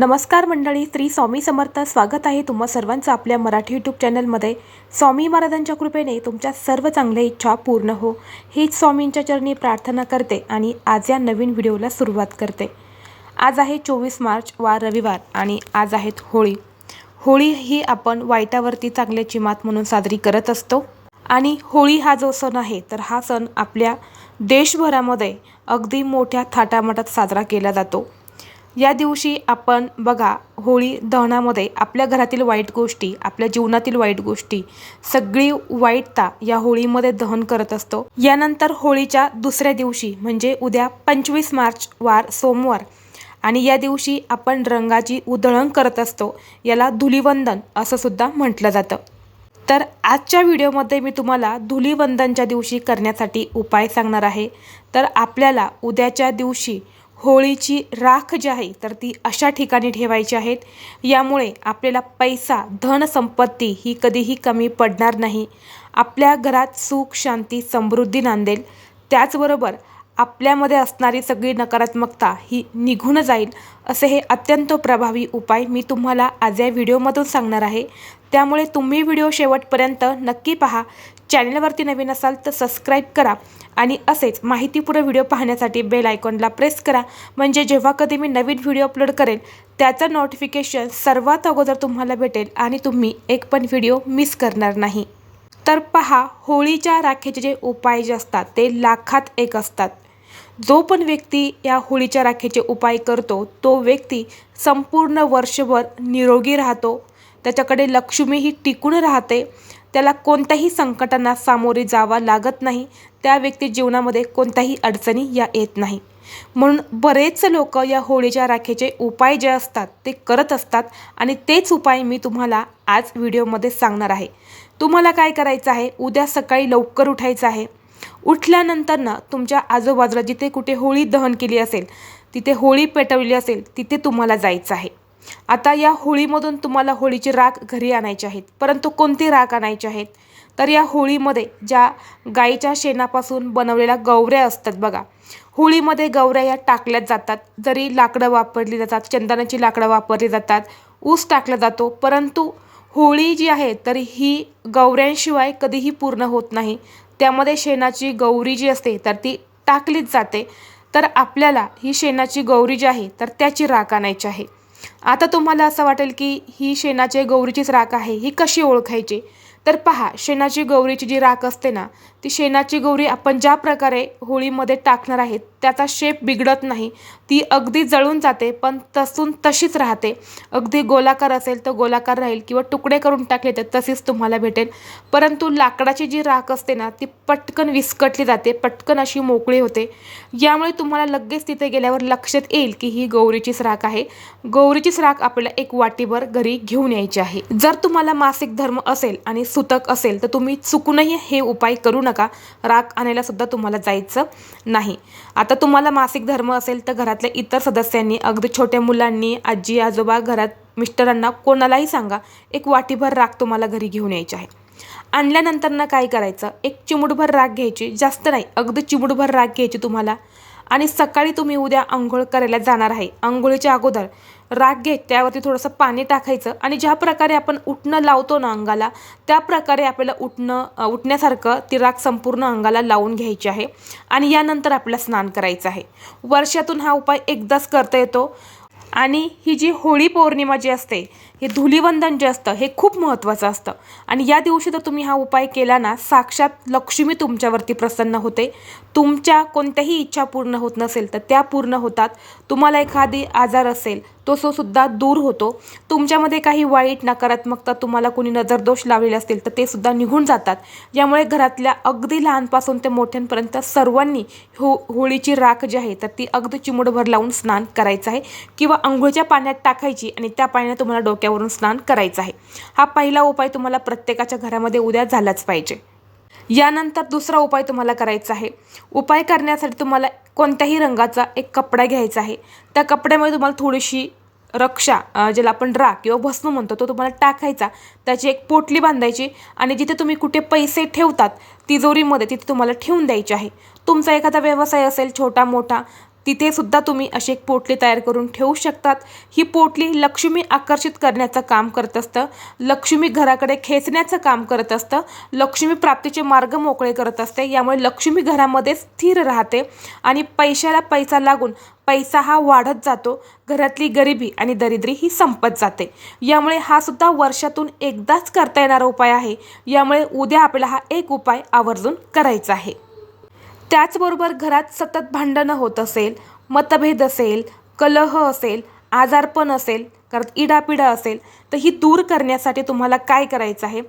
नमस्कार मंडळी श्री स्वामी समर्थ. स्वागत आहे तुम्हा सर्वांचं आपल्या मराठी यूट्यूब चॅनलमध्ये स्वामी महाराजांच्या कृपेने तुमच्या सर्व चांगल्या इच्छा पूर्ण हो. हीच स्वामींच्या चरणी प्रार्थना करते आणि आज या नवीन व्हिडिओला सुरुवात करते. आज आहे चोवीस मार्च वा रविवार आणि आज आहेत होळी. होळी ही आपण वाईटावरती चांगल्याची मात म्हणून साजरी करत असतो. आणि होळी हा जो सण आहे तर हा सण आपल्या देशभरामध्ये अगदी मोठ्या थाटामाटात साजरा केला जातो. या दिवशी आपण बघा होळी दहनामध्ये आपल्या घरातील वाईट गोष्टी आपल्या जीवनातील वाईट गोष्टी सगळी वाईटता या होळीमध्ये दहन करत असतो. यानंतर होळीच्या दुसऱ्या दिवशी म्हणजे उद्या पंचवीस मार्च वार सोमवार आणि या दिवशी आपण रंगाची उधळण करत असतो. याला धुलिवंदन असं सुद्धा म्हटलं जातं. तर आजच्या व्हिडिओमध्ये मी तुम्हाला धुलिवंदनच्या दिवशी करण्यासाठी उपाय सांगणार आहे. तर आपल्याला उद्याच्या दिवशी होळीची राख जी आहे तर ती अशा ठिकाणी ठेवायची आहेत यामुळे आपल्याला पैसा धनसंपत्ती ही कधीही कमी पडणार नाही. आपल्या घरात सुख शांती समृद्धी नांदेल. त्याचबरोबर आपल्यामध्ये असणारी सगळी नकारात्मकता ही निघून जाईल असे हे अत्यंत प्रभावी उपाय मी तुम्हाला आज या व्हिडिओमधून सांगणार आहे. त्यामुळे तुम्ही व्हिडिओ शेवटपर्यंत नक्की पहा. चॅनलवरती नवीन असाल तर सबस्क्राईब करा आणि असेच माहितीपूर्ण व्हिडिओ पाहण्यासाठी बेल आयकॉनला प्रेस करा. म्हणजे जेव्हा कधी मी नवीन व्हिडिओ अपलोड करेल त्याचं नोटिफिकेशन सर्वात अगोदर तुम्हाला भेटेल आणि तुम्ही एक पण व्हिडिओ मिस करणार नाही. तर पहा होळीच्या राखेचे जे उपाय जे असतात ते लाखात एक असतात. जो पण व्यक्ती या होळीच्या राखेचे उपाय करतो तो व्यक्ती संपूर्ण वर्षभर निरोगी राहतो. त्याच्याकडे लक्ष्मी ही टिकून राहते. त्याला कोणत्याही संकटांना सामोरे जावा लागत नाही. त्या व्यक्ती जीवनामध्ये कोणत्याही अडचणी या येत नाही. म्हणून बरेच लोक या होळीच्या राखेचे उपाय जे असतात ते करत असतात आणि तेच उपाय मी तुम्हाला आज व्हिडिओमध्ये सांगणार आहे. तुम्हाला काय करायचं आहे? उद्या सकाळी लवकर उठायचं आहे. उठल्यानंतर ना तुमच्या आजूबाजूला जिथे कुठे होळी दहन केली असेल तिथे होळी पेटवली असेल तिथे तुम्हाला जायचं आहे. आता या होळीमधून तुम्हाला होळीची राख घरी आणायची आहेत परंतु कोणती राख आणायची आहेत? तर या होळीमध्ये ज्या गाईच्या शेणापासून बनवलेल्या गवऱ्या असतात बघा होळीमध्ये गवऱ्या या टाकल्या जातात. जरी लाकडं वापरली जातात चंदनाची लाकडं वापरली जातात ऊस टाकला जातो परंतु होळी जी आहे तर ही गवऱ्यांशिवाय कधीही पूर्ण होत नाही. त्यामध्ये शेणाची गौरी जी असते तर ती टाकलीच जाते. तर आपल्याला ही शेणाची गौरी जी आहे तर त्याची राख आणायची आहे. आता तुम्हाला असं वाटेल की ही शेणाची गौरीचीच राख आहे ही कशी ओळखायची? तर पहा शेणाची गौरीची जी राख असते ना ती शेणाची गौरी आपण ज्या प्रकारे होळीमध्ये टाकणार आहेत त्याचा शेप बिघडत नाही. ती अगदी जळून जाते पण तसून तशीच राहते. अगदी गोलाकार असेल तर गोलाकार राहील किंवा तुकडे करून टाकले तर तशीच तुम्हाला भेटेल. परंतु लाकडाची जी राख असते ना ती पटकन विस्कटली जाते पटकन अशी मोकळी होते. यामुळे तुम्हाला लगेच तिथे गेल्यावर लक्षात येईल की ही गौरीचीच राख आहे. गौरीचीच राख आपल्याला एक वाटीभर घरी घेऊन यायची आहे. जर तुम्हाला मासिक धर्म असेल आणि सुतक असेल तर तुम्ही चुकूनही हे उपाय करू नका. राख आणायला सुद्धा तुम्हाला जायचं नाही. आता तुम्हाला मासिक धर्म असेल तर घरातल्या इतर सदस्यांनी अगदी छोट्या मुलांनी आजी आजोबा घरात मिस्टरांना कोणालाही सांगा एक वाटीभर राग तुम्हाला घरी घेऊन यायची आहे. आणल्यानंतर ना काय करायचं? एक चिमुटभर राग घ्यायची जास्त नाही अगदी चिमुटभर राग घ्यायची तुम्हाला. आणि सकाळी तुम्ही उद्या आंघोळ करायला जाणार आहे. आंघोळीच्या अगोदर राख घेत त्यावरती थोडंसं पाणी टाकायचं आणि ज्या प्रकारे आपण उठणं लावतो ना अंगाला त्या प्रकारे आपल्याला उठणं उठण्यासारखं ती राख संपूर्ण अंगाला लावून घ्यायची आहे आणि यानंतर आपल्याला स्नान करायचं आहे. वर्षातून हा उपाय एकदाच करता येतो आणि ही जी होळी पौर्णिमा जी असते हे धुलीवंदन जे असतं हे खूप महत्त्वाचं असतं. आणि या दिवशी जर तुम्ही हा उपाय केला ना साक्षात लक्ष्मी तुमच्यावरती प्रसन्न होते. तुमच्या कोणत्याही इच्छा पूर्ण होत नसेल तर त्या पूर्ण होतात. तुम्हाला एखादी आजार असेल तो सो सुद्धा दूर होतो. तुमच्यामध्ये काही वाईट नकारात्मकता तुम्हाला कोणी नजरदोष लावलेले असतील तर ते सुद्धा निघून जातात. यामुळे घरातल्या अगदी लहानपासून ते मोठ्यांपर्यंत सर्वांनी हो होळीची राख जी आहे तर ती अगदी चिमुडभर लावून स्नान करायचं आहे. किंवा आंघोळच्या पाण्यात टाकायची आणि त्या पाण्याने तुम्हाला पाण्यावरून स्नान करायचं आहे. हा पहिला उपाय तुम्हाला प्रत्येकाच्या घरामध्ये उद्या झालाच पाहिजे. यानंतर दुसरा उपाय तुम्हाला करायचा आहे. उपाय करण्यासाठी तुम्हाला कोणत्याही रंगाचा एक कपडा घ्यायचा आहे. त्या कपड्यामध्ये तुम्हाला थोडीशी रक्षा ज्याला आपण राख किंवा भस्म म्हणतो तो तुम्हाला टाकायचा. त्याची एक पोटली बांधायची आणि जिथे तुम्ही कुठे पैसे ठेवतात तिजोरीमध्ये तिथे तुम्हाला ठेवून द्यायचे आहे. तुमचा एखादा व्यवसाय असेल छोटा मोठा तिथे सुद्धा तुम्ही अशी एक पोटली तयार करून ठेवू शकतात. ही पोटली लक्ष्मी आकर्षित करण्याचं काम करत असतं. लक्ष्मी घराकडे खेचण्याचं काम करत असतं. लक्ष्मी प्राप्तीचे मार्ग मोकळे करत असते. यामुळे लक्ष्मी घरामध्ये स्थिर राहते आणि पैशाला पैसा लागून पैसा हा वाढत जातो. घरातली गरिबी आणि दरिद्री ही संपत जाते. यामुळे हा सुद्धा वर्षातून एकदाच करता येणारा उपाय आहे. यामुळे उद्या आपल्याला हा एक उपाय आवर्जून करायचा आहे. त्याचबरोबर घरात सतत भांडणं होत असेल मतभेद असेल कलह असेल आजारपण असेल करत इडापिडा असेल तर ही दूर करण्यासाठी तुम्हाला काय करायचं आहे?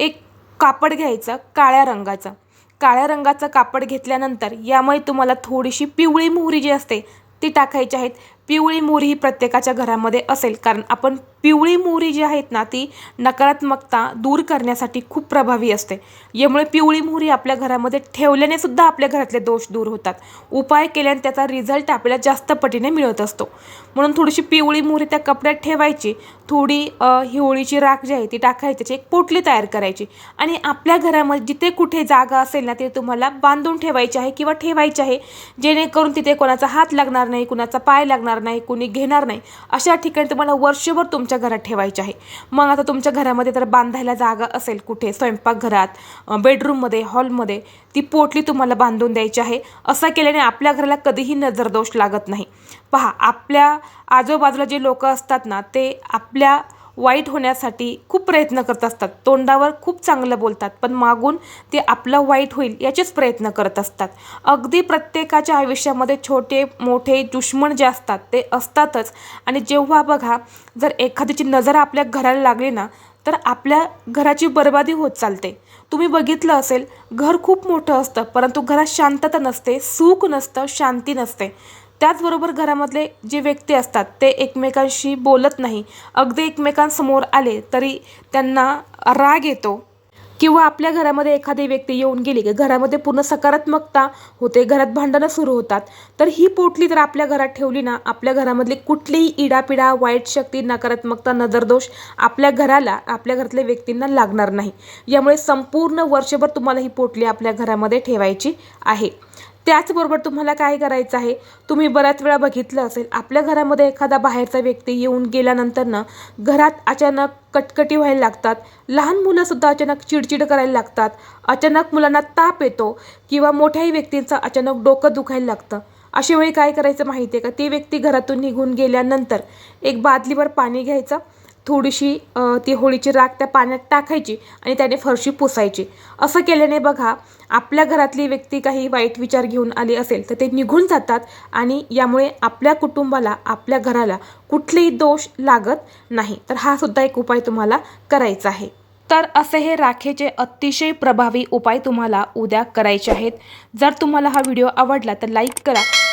एक कापड घ्यायचं काळ्या रंगाचं. काळ्या रंगाचं कापड घेतल्यानंतर यामुळे तुम्हाला थोडीशी पिवळी मोहरी जी असते ती टाकायची आहेत. पिवळी मोहरी ही प्रत्येकाच्या घरामध्ये असेल. कारण आपण पिवळी मोहरी जी आहेत ना ती नकारात्मकता दूर करण्यासाठी खूप प्रभावी असते. यामुळे पिवळी मोहरी आपल्या घरामध्ये ठेवल्याने सुद्धा आपल्या घरातले दोष दूर होतात. उपाय केल्याने त्याचा रिझल्ट आपल्याला जास्त पटीने मिळत असतो. म्हणून थोडीशी पिवळी मोहरी त्या कपड्यात ठेवायची. थोडी हिवळीची राख जी आहे ती टाकायची त्याची एक पोटली तयार करायची. आणि आपल्या घरामध्ये जिथे कुठे जागा असेल ना ते तुम्हाला बांधून ठेवायची आहे किंवा ठेवायची आहे. जेणेकरून तिथे कोणाचा हात लागणार नाही कुणाचा पाय लागणार नाही कुणी घेणार नाही. अशा ठिकाणी तुम्हाला वर्षभर तुमच्या घरात ठेवायचे आहे. मग आता तुमच्या घरामध्ये तर बांधायला जागा असेल कुठे स्वयंपाकघरात बेडरूममध्ये हॉलमध्ये ती पोटली तुम्हाला बांधून द्यायची आहे. असं केल्याने आपल्या घराला कधीही नजरदोष लागत नाही. पहा आपल्या आजूबाजूला जे लोक असतात ना ते आपल्या वाईट होण्यासाठी खूप प्रयत्न करत असतात. तोंडावर खूप चांगलं बोलतात पण मागून ते आपलं वाईट होईल याचेच प्रयत्न करत असतात. अगदी प्रत्येकाच्या आयुष्यामध्ये छोटे मोठे दुश्मन जे असतात ते असतातच. आणि जेव्हा बघा जर एखाद्याची नजर आपल्या घराला लागली ना तर आपल्या घराची बर्बादी होत चालते. तुम्ही बघितलं असेल घर खूप मोठं असतं परंतु घरात शांतता नसते सुख नसतं शांती नसते. त्याचबरोबर घरामधले जे व्यक्ती असतात ते एकमेकांशी बोलत नाही. अगदी एकमेकांसमोर आले तरी त्यांना राग येतो. किंवा आपल्या घरामध्ये एखादी व्यक्ती येऊन गेली की घरामध्ये पूर्ण सकारात्मकता होते घरात भांडणं सुरू होतात तर ही पोटली जर आपल्या घरात ठेवली ना आपल्या घरामधली कुठलीही इडापिडा वाईट शक्ती नकारात्मकता नजरदोष आपल्या घराला आपल्या घरातल्या व्यक्तींना लागणार नाही. यामुळे संपूर्ण वर्षभर तुम्हाला ही पोटली आपल्या घरामध्ये ठेवायची आहे. त्याचबरोबर तुम्हाला काय करायचं आहे? तुम्ही बऱ्याच वेळा बघितलं असेल आपल्या घरामध्ये एखादा बाहेरचा व्यक्ती येऊन गेल्यानंतर ना घरात अचानक कटकटी व्हायला लागतात. लहान मुलंसुद्धा अचानक चिडचिड करायला लागतात. अचानक मुलांना ताप येतो किंवा मोठ्याही व्यक्तींचं अचानक डोकं दुखायला लागतं. अशा वेळी काय करायचं माहिती आहे का? ती व्यक्ती घरातून निघून गेल्यानंतर एक बादलीवर पाणी घ्यायचं थोडीशी ती होळीची राख त्या पाण्यात टाकायची आणि त्याने फरशी पुसायची. असं केल्याने बघा आपल्या घरातली व्यक्ती काही वाईट विचार घेऊन आली असेल तर ते निघून जातात आणि यामुळे आपल्या कुटुंबाला आपल्या घराला कुठलेही दोष लागत नाही. तर हा सुद्धा एक उपाय तुम्हाला करायचा आहे. तर असे हे राखेचे अतिशय प्रभावी उपाय तुम्हाला उद्या करायचे आहेत. जर तुम्हाला हा व्हिडिओ आवडला तर लाईक करा